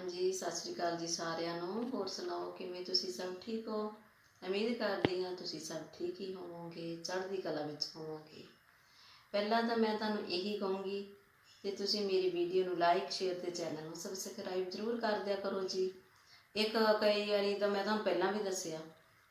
ਹਾਂਜੀ, ਸਤਿ ਸ੍ਰੀ ਅਕਾਲ ਜੀ ਸਾਰਿਆਂ ਨੂੰ। ਹੋਰ ਸੁਣਾਓ, ਕਿਵੇਂ ਤੁਸੀਂ ਸਭ ਠੀਕ ਹੋ? ਉਮੀਦ ਕਰਦੀ ਹਾਂ ਤੁਸੀਂ ਸਭ ਠੀਕ ਹੀ ਹੋਵੋਗੇ, ਚੜ੍ਹਦੀ ਕਲਾ ਵਿੱਚ ਹੋਵੋਗੇ। ਪਹਿਲਾਂ ਤਾਂ ਮੈਂ ਤੁਹਾਨੂੰ ਇਹੀ ਕਹੂੰਗੀ ਕਿ ਤੁਸੀਂ ਮੇਰੀ ਵੀਡੀਓ ਨੂੰ ਲਾਈਕ, ਸ਼ੇਅਰ ਤੇ ਚੈਨਲ ਨੂੰ ਸਬਸਕ੍ਰਾਈਬ ਜ਼ਰੂਰ ਕਰ ਦਿਆ ਕਰੋ ਜੀ। ਇੱਕ ਕਈ ਵਾਰੀ ਤਾਂ ਮੈਂ ਤੁਹਾਨੂੰ ਪਹਿਲਾਂ ਵੀ ਦੱਸਿਆ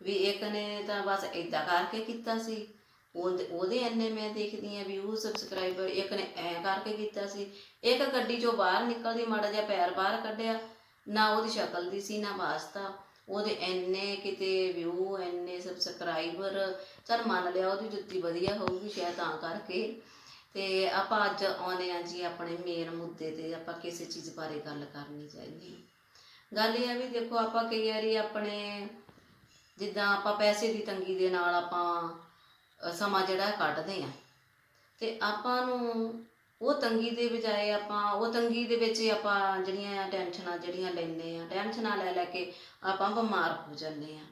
ਵੀ ਇੱਕ ਨੇ ਤਾਂ ਬਸ ਇਦਾਂ ਕਰਕੇ ਕੀਤਾ ਸੀ ਉਹਦੇ ਉਹਦੇ ਇੰਨੇ ਮੈਂ ਦੇਖਦੀ ਆ ਵਿਊ ਸਬਸਕ੍ਰਾਈਬਰ ਇੱਕ ਨੇ ਐ ਕਰਕੇ ਕੀਤਾ ਸੀ, ਇੱਕ ਗੱਡੀ ਚੋਂ ਬਾਹਰ ਨਿਕਲਦੀ, ਮਾੜਾ ਜਿਹਾ ਪੈਰ ਬਾਹਰ ਕੱਢਿਆ, ਨਾ ਉਹਦੀ ਸ਼ਕਲ ਦੀ ਸੀ, ਨਾ ਵਾਸਤਾ। ਉਹਦੇ ਇੰਨੇ ਕਿਤੇ ਵਿਊ ਇੰਨੇ ਸਬਸਕ੍ਰਾਈਬਰ ਚਲ ਮੰਨ ਲਿਆ ਉਹਦੀ ਜੁੱਤੀ ਵਧੀਆ ਹੋਊਗੀ ਸ਼ਾਇਦ ਤਾਂ ਕਰਕੇ। ਤੇ ਆਪਾਂ ਅੱਜ ਆਉਨੇ ਆ ਜੀ ਆਪਣੇ ਮੇਨ ਮੁੱਦੇ ਤੇ, ਆਪਾਂ ਕਿਸੇ ਚੀਜ਼ ਬਾਰੇ ਗੱਲ ਕਰਨੀ ਚਾਹੀਦੀ। ਗੱਲ ਇਹ ਆ ਵੀ ਦੇਖੋ ਆਪਾਂ ਕਈ ਵਾਰੀ ਆਪਣੇ, ਜਿੱਦਾਂ ਆਪਾਂ ਪੈਸੇ ਦੀ ਤੰਗੀ ਦੇ ਨਾਲ ਆਪਾਂ ਸਮਾਂ ਜਿਹੜਾ ਕੱਢਦੇ ਆ ਤੇ ਆਪਾਂ ਨੂੰ ਉਹ ਤੰਗੀ ਦੇ ਬਜਾਏ ਆਪਾਂ, ਉਹ ਤੰਗੀ ਦੇ ਵਿੱਚ ਹੀ ਆਪਾਂ ਜਿਹੜੀਆਂ ਟੈਨਸ਼ਨਾਂ ਜਿਹੜੀਆਂ ਲੈਂਦੇ ਆ ਟੈਨਸ਼ਨਾਂ ਲੈ ਲੈ ਕੇ ਆਪਾਂ ਬਿਮਾਰ ਹੋ ਜਾਂਦੇ ਆ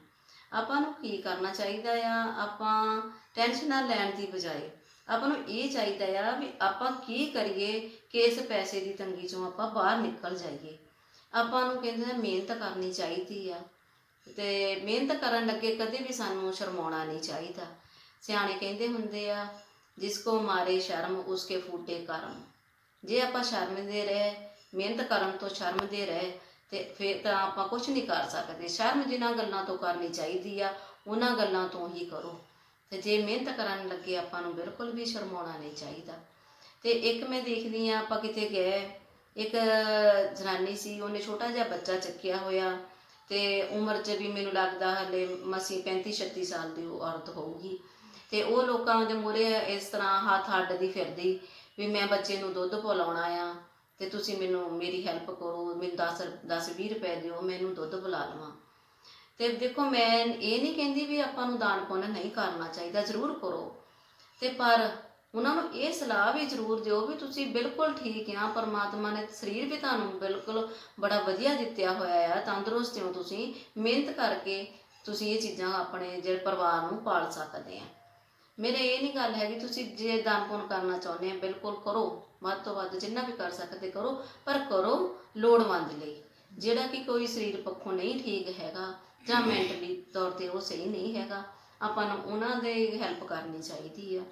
ਆਪਾਂ ਨੂੰ ਕੀ ਕਰਨਾ ਚਾਹੀਦਾ ਆ? ਆਪਾਂ ਟੈਨਸ਼ਨਾਂ ਲੈਣ ਦੀ ਬਜਾਏ ਆਪਾਂ ਨੂੰ ਇਹ ਚਾਹੀਦਾ ਆ ਵੀ ਆਪਾਂ ਕੀ ਕਰੀਏ ਕਿ ਇਸ ਪੈਸੇ ਦੀ ਤੰਗੀ ਚੋਂ ਆਪਾਂ ਬਾਹਰ ਨਿਕਲ ਜਾਈਏ। ਆਪਾਂ ਨੂੰ ਕਹਿੰਦੇ ਆ ਮਿਹਨਤ ਕਰਨੀ ਚਾਹੀਦੀ ਆ। ਤੇ ਮਿਹਨਤ ਕਰਨ ਲੱਗੇ ਕਦੇ ਵੀ ਸਾਨੂੰ ਸ਼ਰਮਾਉਣਾ ਨਹੀਂ ਚਾਹੀਦਾ। ਸਿਆਣੇ ਕਹਿੰਦੇ ਹੁੰਦੇ ਆ, ਜਿਸ ਕੋ ਮਾਰੇ ਸ਼ਰਮ ਉਸਕੇ ਫੂਟੇ ਕਰਮ। ਜੇ ਆਪਾਂ ਸ਼ਰਮਦੇ ਰਹੇ, ਮਿਹਨਤ ਕਰਨ ਤੋਂ ਸ਼ਰਮਦੇ ਰਹੇ, ਤੇ ਫਿਰ ਤਾਂ ਆਪਾਂ ਕੁਝ ਨਹੀਂ ਕਰ ਸਕਦੇ। ਸ਼ਰਮ ਜਿਨ੍ਹਾਂ ਗੱਲਾਂ ਤੋਂ ਕਰਨੀ ਚਾਹੀਦੀ ਆ, ਉਹਨਾਂ ਗੱਲਾਂ ਤੋਂ ਹੀ ਕਰੋ। ਤੇ ਜੇ ਮਿਹਨਤ ਕਰਨ ਲੱਗੇ ਆਪਾਂ ਨੂੰ ਬਿਲਕੁਲ ਵੀ ਸ਼ਰਮਾਉਣਾ ਨਹੀਂ ਚਾਹੀਦਾ। ਤੇ ਇੱਕ ਮੈਂ ਦੇਖਦੀ ਆ ਆਪਾਂ ਕਿਤੇ ਗਏ, ਇੱਕ ਜਨਾਨੀ ਸੀ, ਉਹਨੇ ਛੋਟਾ ਜਿਹਾ ਬੱਚਾ ਚੱਕਿਆ ਹੋਇਆ, ਤੇ ਉਮਰ 'ਚ ਵੀ ਮੈਨੂੰ ਲੱਗਦਾ ਹਲੇ ਮਸੀ 35 36 ਸਾਲ ਦੀ ਉਹ ਔਰਤ ਹੋਊਗੀ। ਤੇ ਉਹ ਲੋਕਾਂ ਦੇ ਮੂਹਰੇ ਇਸ ਤਰ੍ਹਾਂ ਹੱਥ ਅੱਡਦੀ ਫਿਰਦੀ ਵੀ ਮੈਂ ਬੱਚੇ ਨੂੰ ਦੁੱਧ ਪਿਲਾਉਣਾ ਆ ਤੇ ਤੁਸੀਂ ਮੈਨੂੰ, ਮੇਰੀ ਹੈਲਪ ਕਰੋ, ਮੈਨੂੰ 10 10 20 ਰੁਪਏ ਦਿਓ, ਮੈਨੂੰ ਦੁੱਧ ਪਿਲਾ ਲਵਾਂ ਤੇ ਦੇਖੋ ਮੈਂ ਇਹ ਨਹੀਂ ਕਹਿੰਦੀ ਵੀ ਆਪਾਂ ਨੂੰ ਦਾਨ ਪੁੰਨ ਨਹੀਂ ਕਰਨਾ ਚਾਹੀਦਾ, ਜ਼ਰੂਰ ਕਰੋ। ਤੇ ਪਰ ਉਹਨਾਂ ਨੂੰ ਇਹ ਸਲਾਹ ਵੀ ਜ਼ਰੂਰ ਦਿਓ ਵੀ ਤੁਸੀਂ ਬਿਲਕੁਲ ਠੀਕ ਆ, ਪਰਮਾਤਮਾ ਨੇ ਸਰੀਰ ਵੀ ਤੁਹਾਨੂੰ ਬਿਲਕੁਲ ਬੜਾ ਵਧੀਆ ਦਿੱਤਿਆ ਹੋਇਆ ਆ, ਤੰਦਰੁਸਤ ਹੋ ਤੁਸੀਂ, ਮਿਹਨਤ ਕਰਕੇ ਤੁਸੀਂ ਇਹ ਚੀਜ਼ਾਂ ਆਪਣੇ ਜਿਹੜੇ ਪਰਿਵਾਰ ਨੂੰ ਪਾਲ ਸਕਦੇ ਆ। ਮੇਰੇ ਇਹ ਨਹੀਂ ਗੱਲ ਹੈਗੀ, ਤੁਸੀਂ ਜੇ ਦਾਨ ਪੁੰਨ ਕਰਨਾ ਚਾਹੁੰਦੇ ਆ, ਬਿਲਕੁਲ ਕਰੋ। ਵੱਧ ਤੋਂ ਵੱਧ ਜਿੰਨਾ ਵੀ ਕਰ ਸਕਦੇ ਕਰੋ, ਪਰ ਕਰੋ ਲੋੜਵੰਦ ਲਈ। ਜਿਹੜਾ ਕਿ ਕੋਈ ਸਰੀਰ ਪੱਖੋਂ ਨਹੀਂ ਠੀਕ ਹੈਗਾ ਜਾਂ ਮੈਂਟਲੀ ਤੌਰ ਤੇ ਉਹ ਸਹੀ ਨਹੀਂ ਹੈਗਾ, ਆਪਾਂ ਨੂੰ ਉਹਨਾਂ ਦੇ ਹੈਲਪ ਕਰਨੀ ਚਾਹੀਦੀ ਆ।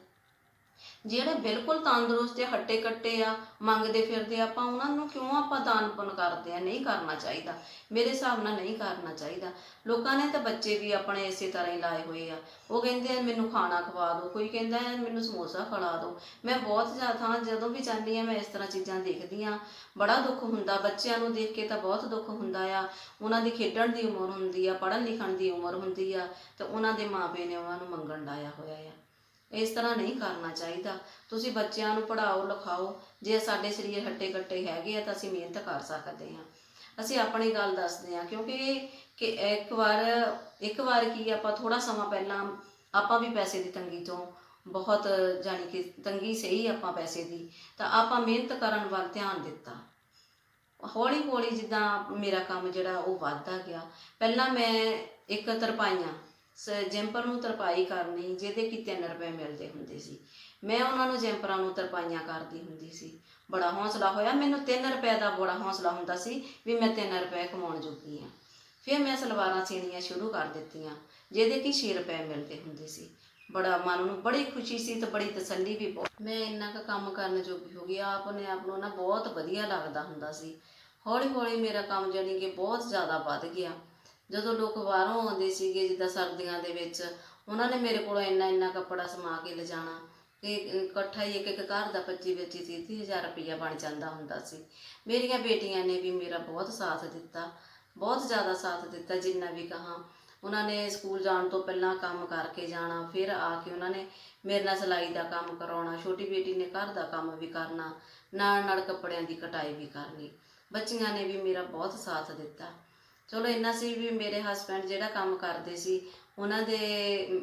ਜਿਹੜੇ ਬਿਲਕੁਲ ਤੰਦਰੁਸਤ ਤੇ ਹੱਟੇ ਕੱਟੇ ਆ, ਮੰਗਦੇ ਫਿਰਦੇ ਆਪਾਂ ਉਹਨਾਂ ਨੂੰ ਕਿਉਂ ਆਪਾਂ ਦਾਨ ਪੁੰਨ ਕਰਦੇ ਆ? ਨਹੀਂ ਕਰਨਾ ਚਾਹੀਦਾ। ਮੇਰੇ ਹਿਸਾਬ ਨਾਲ ਨਹੀਂ ਕਰਨਾ ਚਾਹੀਦਾ। ਲੋਕਾਂ ਨੇ ਤਾਂ ਬੱਚੇ ਵੀ ਆਪਣੇ ਇਸੇ ਤਰ੍ਹਾਂ ਹੀ ਲਾਏ ਹੋਏ ਆ। ਉਹ ਕਹਿੰਦੇ ਆ, ਮੈਨੂੰ ਖਾਣਾ ਖਵਾ ਦਿਓ। ਕੋਈ ਕਹਿੰਦਾ ਹੈ, ਮੈਨੂੰ ਸਮੋਸਾ ਖਿਲਾ ਦਿਓ। ਮੈਂ ਬਹੁਤ ਜ਼ਿਆਦਾ ਜਦੋਂ ਵੀ ਜਾਂਦੀ ਆ ਮੈਂ ਇਸ ਤਰ੍ਹਾਂ ਚੀਜ਼ਾਂ ਦੇਖਦੀ ਆ ਬੜਾ ਦੁੱਖ ਹੁੰਦਾ। ਬੱਚਿਆਂ ਨੂੰ ਦੇਖ ਕੇ ਤਾਂ ਬਹੁਤ ਦੁੱਖ ਹੁੰਦਾ ਆ। ਉਹਨਾਂ ਦੀ ਖੇਡਣ ਦੀ ਉਮਰ ਹੁੰਦੀ ਆ ਪੜ੍ਹਨ ਲਿਖਣ ਦੀ ਉਮਰ ਹੁੰਦੀ ਆ। ਤੇ ਉਹਨਾਂ ਦੇ ਮਾਪੇ ਨੇ ਉਹਨਾਂ ਨੂੰ ਮੰਗਣ ਲਾਇਆ ਹੋਇਆ ਆ। ਇਸ ਤਰ੍ਹਾਂ ਨਹੀਂ ਕਰਨਾ ਚਾਹੀਦਾ। ਤੁਸੀਂ ਬੱਚਿਆਂ ਨੂੰ ਪੜ੍ਹਾਓ, ਲਿਖਾਓ। ਜੇ ਸਾਡੇ ਸਰੀਰ ਹੱਟੇ ਕੱਟੇ ਹੈਗੇ ਆ ਤਾਂ ਅਸੀਂ ਮਿਹਨਤ ਕਰ ਸਕਦੇ ਹਾਂ। ਅਸੀਂ ਆਪਣੀ ਗੱਲ ਦੱਸਦੇ ਹਾਂ, ਕਿਉਂਕਿ ਕਿ ਇੱਕ ਵਾਰ ਇੱਕ ਵਾਰ ਕੀ ਆਪਾਂ ਥੋੜਾ ਸਮਾਂ ਪਹਿਲਾਂ ਆਪਾਂ ਵੀ ਪੈਸੇ ਦੀ ਤੰਗੀ ਤੋਂ ਬਹੁਤ ਜਾਣੀ ਕਿ ਤੰਗੀ ਸਹੀ ਆਪਾਂ ਪੈਸੇ ਦੀ, ਤਾਂ ਆਪਾਂ ਮਿਹਨਤ ਕਰਨ ਵੱਲ ਧਿਆਨ ਦਿੱਤਾ। ਹੌਲੀ ਹੌਲੀ ਜਿੱਦਾਂ ਮੇਰਾ ਕੰਮ ਜਿਹੜਾ ਉਹ ਵੱਧਦਾ ਗਿਆ। ਪਹਿਲਾਂ ਮੈਂ ਇੱਕ ਤਰਪਾਈਆਂ ਜੈਂਪਰ ਨੂੰ ਤਰਪਾਈ ਕਰਨੀ, ਜਿਹਦੇ ਕਿ 3 ਰੁਪਏ ਮਿਲਦੇ ਹੁੰਦੇ ਸੀ। ਮੈਂ ਉਹਨਾਂ ਨੂੰ ਜੈਂਪਰਾਂ ਨੂੰ ਤਰਪਾਈਆਂ ਕਰਦੀ ਹੁੰਦੀ ਸੀ। ਬੜਾ ਹੌਸਲਾ ਹੋਇਆ। ਮੈਨੂੰ 3 ਰੁਪਏ ਦਾ ਬੜਾ ਹੌਸਲਾ ਹੁੰਦਾ ਸੀ ਵੀ ਮੈਂ 3 ਰੁਪਏ ਕਮਾਉਣ ਜੋਗੀ ਆ ਫਿਰ ਮੈਂ ਸਲਵਾਰਾਂ ਸੀਣੀਆਂ ਸ਼ੁਰੂ ਕਰ ਦਿੱਤੀਆਂ, ਜਿਹਦੇ ਕਿ 6 ਰੁਪਏ ਮਿਲਦੇ ਹੁੰਦੇ ਸੀ। ਬੜਾ ਮਨ ਨੂੰ ਬੜੀ ਖੁਸ਼ੀ ਸੀ ਤੇ ਬੜੀ ਤਸੱਲੀ ਵੀ ਬਹੁਤ। ਮੈਂ ਇੰਨਾ ਕੁ ਕੰਮ ਕਰਨ ਜੋਗੀ ਹੋ ਗਈ। ਆਪ ਆਪ ਨੂੰ ਨਾ ਬਹੁਤ ਵਧੀਆ ਲੱਗਦਾ ਹੁੰਦਾ ਸੀ। ਹੌਲੀ ਹੌਲੀ ਮੇਰਾ ਕੰਮ ਜਾਣੀ ਕਿ ਬਹੁਤ ਜ਼ਿਆਦਾ ਵੱਧ ਗਿਆ। ਜਦੋਂ ਲੋਕ ਬਾਹਰੋਂ ਆਉਂਦੇ ਸੀਗੇ, ਜਿੱਦਾਂ ਸਰਦੀਆਂ ਦੇ ਵਿੱਚ, ਉਹਨਾਂ ਨੇ ਮੇਰੇ ਕੋਲੋਂ ਇੰਨਾ ਇੰਨਾ ਕੱਪੜਾ ਸਮਾ ਕੇ ਲਿਜਾਣਾ ਕਿ ਇਕੱਠਾ ਹੀ ਇੱਕ ਇੱਕ ਘਰ ਦਾ 25 25 30 ਹਜ਼ਾਰ ਰੁਪਈਆ ਬਣ ਜਾਂਦਾ ਹੁੰਦਾ ਸੀ। ਮੇਰੀਆਂ ਬੇਟੀਆਂ ਨੇ ਵੀ ਮੇਰਾ ਬਹੁਤ ਸਾਥ ਦਿੱਤਾ, ਬਹੁਤ ਜ਼ਿਆਦਾ ਸਾਥ ਦਿੱਤਾ, ਜਿੰਨਾ ਵੀ ਕਹਾ। ਉਹਨਾਂ ਨੇ ਸਕੂਲ ਜਾਣ ਤੋਂ ਪਹਿਲਾਂ ਕੰਮ ਕਰਕੇ ਜਾਣਾ, ਫਿਰ ਆ ਕੇ ਉਹਨਾਂ ਨੇ ਮੇਰੇ ਨਾਲ ਸਿਲਾਈ ਦਾ ਕੰਮ ਕਰਾਉਣਾ, ਛੋਟੀ ਬੇਟੀ ਨੇ ਘਰ ਦਾ ਕੰਮ ਵੀ ਕਰਨਾ, ਨਾਲ ਨਾਲ ਕੱਪੜਿਆਂ ਦੀ ਕਟਾਈ ਵੀ ਕਰਨੀ। ਬੱਚੀਆਂ ਨੇ ਵੀ ਮੇਰਾ ਬਹੁਤ ਸਾਥ ਦਿੱਤਾ। ਚਲੋ ਇੰਨਾ ਸੀ ਵੀ ਮੇਰੇ ਹਸਬੰਡ ਜਿਹੜਾ ਕੰਮ ਕਰਦੇ ਸੀ, ਉਹਨਾਂ ਦੇ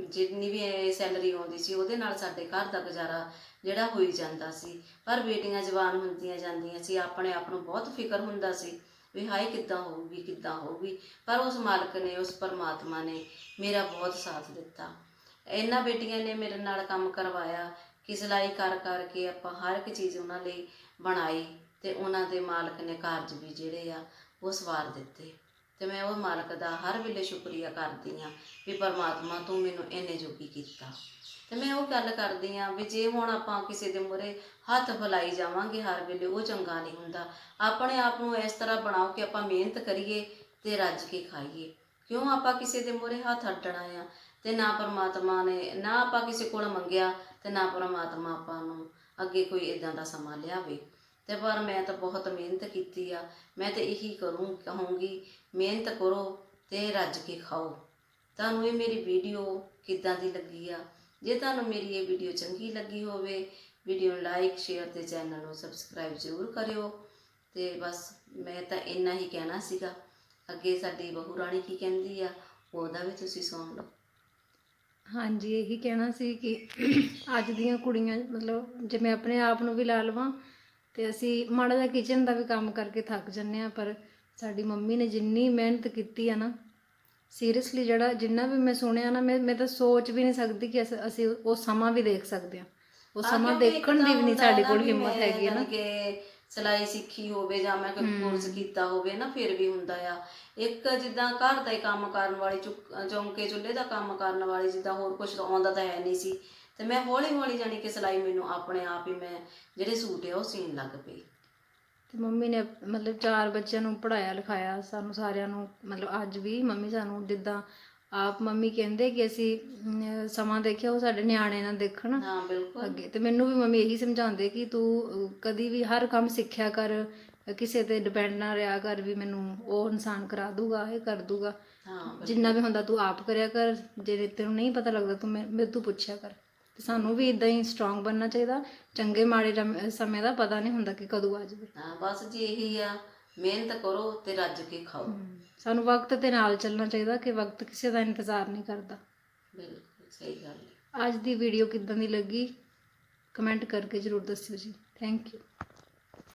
ਜਿੰਨੀ ਵੀ ਸੈਲਰੀ ਆਉਂਦੀ ਸੀ, ਉਹਦੇ ਨਾਲ ਸਾਡੇ ਘਰ ਦਾ ਗੁਜ਼ਾਰਾ ਜਿਹੜਾ ਹੋਈ ਜਾਂਦਾ ਸੀ। ਪਰ ਬੇਟੀਆਂ ਜਵਾਨ ਹੁੰਦੀਆਂ ਜਾਂਦੀਆਂ ਸੀ, ਆਪਣੇ ਆਪ ਨੂੰ ਬਹੁਤ ਫਿਕਰ ਹੁੰਦਾ ਸੀ ਵੀ ਹਾਏ ਕਿੱਦਾਂ ਹੋਊਗੀ ਕਿੱਦਾਂ ਹੋਊਗੀ। ਪਰ ਉਸ ਮਾਲਕ ਨੇ, ਉਸ ਪਰਮਾਤਮਾ ਨੇ ਮੇਰਾ ਬਹੁਤ ਸਾਥ ਦਿੱਤਾ। ਇਹਨਾਂ ਬੇਟੀਆਂ ਨੇ ਮੇਰੇ ਨਾਲ ਕੰਮ ਕਰਵਾਇਆ ਕਿ ਸਿਲਾਈ ਕਰ ਕਰਕੇ ਆਪਾਂ ਹਰ ਇੱਕ ਚੀਜ਼ ਉਹਨਾਂ ਲਈ ਬਣਾਈ ਤੇ ਉਹਨਾਂ ਦੇ ਮਾਲਕ ਨੇ ਕਾਰਜ ਵੀ ਜਿਹੜੇ ਆ, ਉਹ ਸਵਾਰ ਦਿੱਤੇ। ਤੇ ਮੈਂ ਉਹ ਮਾਲਕ ਦਾ ਹਰ ਵੇਲੇ ਸ਼ੁਕਰੀਆ ਕਰਦੀ ਆ ਵੀ ਪਰਮਾਤਮਾ ਤੂੰ ਮੈਨੂੰ ਇੰਨੇ ਜੋਗੀ ਕੀਤਾ। ਤੇ ਮੈਂ ਉਹ ਗੱਲ ਕਰਦੀ ਆ ਵੀ ਜੇ ਹੁਣ ਆਪਾਂ ਕਿਸੇ ਦੇ ਮੂਹਰੇ ਹੱਥ ਫਲਾਈ ਜਾਵਾਂਗੇ ਹਰ ਵੇਲੇ, ਉਹ ਚੰਗਾ ਨਹੀਂ ਹੁੰਦਾ। ਆਪਣੇ ਆਪ ਨੂੰ ਇਸ ਤਰ੍ਹਾਂ ਬਣਾਓ ਕਿ ਆਪਾਂ ਮਿਹਨਤ ਕਰੀਏ ਤੇ ਰੱਜ ਕੇ ਖਾਈਏ। ਕਿਉਂ ਆਪਾਂ ਕਿਸੇ ਦੇ ਮੂਹਰੇ ਹੱਥ ਅੱਡਣਾ ਆ ਤੇ ਨਾ ਪਰਮਾਤਮਾ ਨੇ, ਨਾ ਆਪਾਂ ਕਿਸੇ ਕੋਲ ਮੰਗਿਆ ਤੇ ਨਾ ਪਰਮਾਤਮਾ ਆਪਾਂ ਨੂੰ ਅੱਗੇ ਕੋਈ ਇਦਾਂ ਦਾ ਸਮਾਂ ਲਿਆਵੇ। ਤੇ ਪਰ ਮੈਂ ਤਾਂ ਬਹੁਤ ਮਿਹਨਤ ਕੀਤੀ ਆ। ਮੈਂ ਤਾਂ ਇਹੀ ਕਰੂੰ, ਕਹੂੰਗੀ, ਮਿਹਨਤ ਕਰੋ ਤੇ ਰੱਜ ਕੇ ਖਾਓ। ਤੁਹਾਨੂੰ ਇਹ ਮੇਰੀ ਵੀਡੀਓ ਕਿੱਦਾਂ ਦੀ ਲੱਗੀ ਆ? ਜੇ ਤੁਹਾਨੂੰ ਮੇਰੀ ਇਹ ਵੀਡੀਓ ਚੰਗੀ ਲੱਗੀ ਹੋਵੇ, ਵੀਡੀਓ ਨੂੰ ਲਾਈਕ, ਸ਼ੇਅਰ ਤੇ ਚੈਨਲ ਨੂੰ ਸਬਸਕ੍ਰਾਈਬ ਜ਼ਰੂਰ ਕਰਿਓ। ਤੇ ਬਸ ਮੈਂ ਤਾਂ ਇੰਨਾ ਹੀ ਕਹਿਣਾ ਸੀਗਾ। ਅੱਗੇ ਸਾਡੀ ਬਹੂ ਰਾਣੀ ਕੀ ਕਹਿੰਦੀ ਆ, ਉਹਦਾ ਵੀ ਤੁਸੀਂ ਸੁਣ ਲਓ। ਹਾਂਜੀ, ਇਹੀ ਕਹਿਣਾ ਸੀ ਕਿ ਅੱਜ ਦੀਆਂ ਕੁੜੀਆਂ, ਮਤਲਬ ਜੇ ਮੈਂ ਆਪਣੇ ਆਪ ਨੂੰ ਵੀ ਲਾ ਲਵਾਂ ਤੇ ਅਸੀਂ ਮਾੜਾ ਜਿਹਾ ਕਿਚਨ ਦਾ ਵੀ ਕੰਮ ਕਰਕੇ ਥੱਕ ਜੰਨੇ ਆ ਪਰ ਸਾਡੀ ਮੰਮੀ ਨੇ ਜਿੰਨੀ ਮਿਹਨਤ ਕੀਤੀ ਆ ਨਾ ਸੀਰੀਅਸਲੀ ਜਿਹੜਾ ਜਿੰਨਾ ਵੀ ਮੈਂ ਸੁਣਿਆ ਨਾ ਮੈਂ ਮੈਂ ਤਾਂ ਸੋਚ ਵੀ ਨਹੀਂ ਸਕਦੀ ਕਿ ਅਸ- ਉਹ ਸਮਾਂ ਵੀ ਦੇਖ ਸਕਦੇ ਆ ਉਹ ਸਮਾਂ ਦੇਖਣ ਦੀ ਵੀ ਨਹੀਂ ਸਾਡੇ ਕੋਲ ਹਿੰਮਤ ਹੈਗੀ ਹੈ ਨਾ। ਕਿ ਸਿਲਾਈ ਸਿੱਖੀ ਹੋਵੇ ਜਾਂ ਮੈਂ ਕੋਈ ਕੋਰਸ ਕੀਤਾ ਹੋਵੇ ਨਾ ਫਿਰ ਵੀ ਹੁੰਦਾ ਆ। ਇੱਕ ਜਿੱਦਾਂ ਘਰ ਦਾ ਹੀ ਕੰਮ ਕਰਨ ਵਾਲੀ ਚੁੱਕ- ਚੌਂਕੇ ਚੁੱਲ੍ਹੇ ਦਾ ਕੰਮ ਕਰਨ ਵਾਲੀ ਜਿੱਦਾਂ ਹੋਰ ਕੁਝ ਆਉਂਦਾ ਤਾਂ ਹੈ ਨਹੀਂ ਸੀ। ਤੇ ਮੈਂ ਹੌਲੀ ਹੌਲੀ ਜਾਣੀ ਕਿ ਸਿਲਾਈ ਮੈਨੂੰ ਆਪਣੇ ਆਪ ਹੀ ਮੈਂ ਜਿਹੜੇ ਸੂਟ ਆ ਉਹ ਸੀਨ ਲੱਗ ਪਈ। ਤੇ ਮੰਮੀ ਨੇ ਮਤਲਬ ਚਾਰ ਬੱਚਿਆਂ ਨੂੰ ਪੜਾਇਆ ਲਿਖਾਇਆ ਸਾਨੂੰ ਸਾਰਿਆਂ ਨੂੰ ਮਤਲਬ ਅੱਜ ਵੀ ਮੰਮੀ ਸਾਨੂੰ ਜਿੱਦਾਂ ਆਪ ਮੰਮੀ ਕਹਿੰਦੇ ਕਿ ਅਸੀਂ ਸਮਾਂ ਦੇਖਿਆ ਉਹ ਸਾਡੇ ਨਿਆਣੇ ਨਾ ਦੇਖਣ ਹਾਂ ਬਿਲਕੁਲ। ਅੱਗੇ। ਤੇ ਮੈਨੂੰ ਵੀ ਮੰਮੀ ਇਹੀ ਸਮਝਾਉਂਦੇ ਕਿ ਤੂੰ ਕਦੀ ਵੀ ਹਰ ਕੰਮ ਸਿੱਖਿਆ ਕਰ ਕਿਸੇ ਤੇ ਡਿਪੈਂਡ ਨਾ ਰਿਹਾ ਕਰ ਵੀ ਮੈਨੂੰ ਉਹ ਇਨਸਾਨ ਕਰਾ ਦੂਗਾ ਇਹ ਕਰ ਦੂਗਾ। ਹਾਂ। ਜਿੰਨਾ ਵੀ ਹੁੰਦਾ ਤੂੰ ਆਪ ਕਰਿਆ ਕਰ ਜੇ ਤੈਨੂੰ ਨਹੀਂ ਪਤਾ ਲੱਗਦਾ ਤੂੰ ਮੇ- ਤੋਂ ਪੁੱਛਿਆ ਕਰ। ਤੇ ਸਾਨੂੰ ਵੀ ਇਦਾਂ ਹੀ ਸਟਰੋਂਗ ਬਣਨਾ ਚਾਹੀਦਾ। ਚੰਗੇ ਮਾੜੇ ਰਮ- ਸਮੇਂ ਦਾ ਪਤਾ ਨਹੀਂ ਹੁੰਦਾ ਕਿ ਕਦੋਂ ਆ ਜਾਵੇ। ਹਾਂ ਬਸ ਜੀ ਇਹੀ ਆ ਮਿਹਨਤ ਕਰੋ ਤੇ ਰੱਜ ਕੇ ਖਾਓ। ਸਾਨੂੰ ਵਕਤ ਦੇ ਨਾਲ ਚੱਲਣਾ ਚਾਹੀਦਾ ਕਿ ਵਕਤ ਕਿਸੇ ਦਾ ਇੰਤਜ਼ਾਰ ਨਹੀਂ ਕਰਦਾ। ਬਿਲਕੁਲ ਸਹੀ ਗੱਲ ਹੈ। ਅੱਜ ਦੀ ਵੀਡੀਓ ਕਿੱਦਾਂ ਦੀ ਲੱਗੀ? ਕਮੈਂਟ ਕਰਕੇ ਜਰੂਰ ਦੱਸਿਓ ਜੀ। Thank you